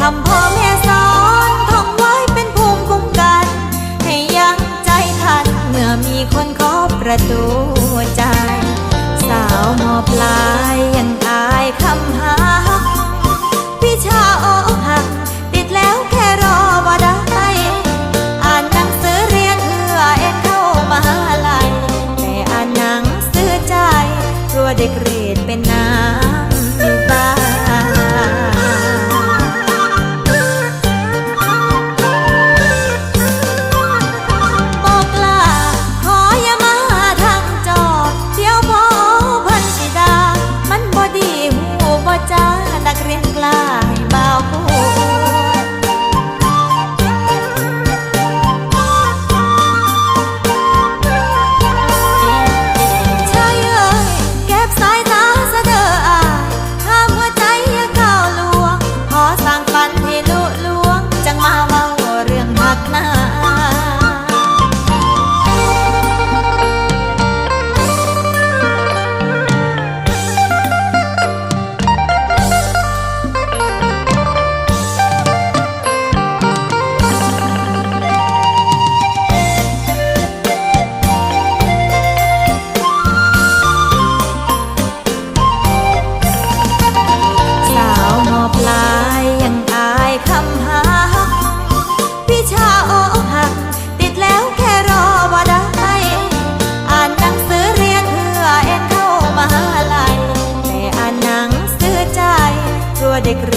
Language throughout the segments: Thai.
คำพ่อแม่สอนท่ไว้เป็นภูมิคุ้มกัน ให้ยังใจทันเมื่อมีคนขอประตูักเรียงกล้าให้เบา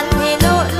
วันให้ลุ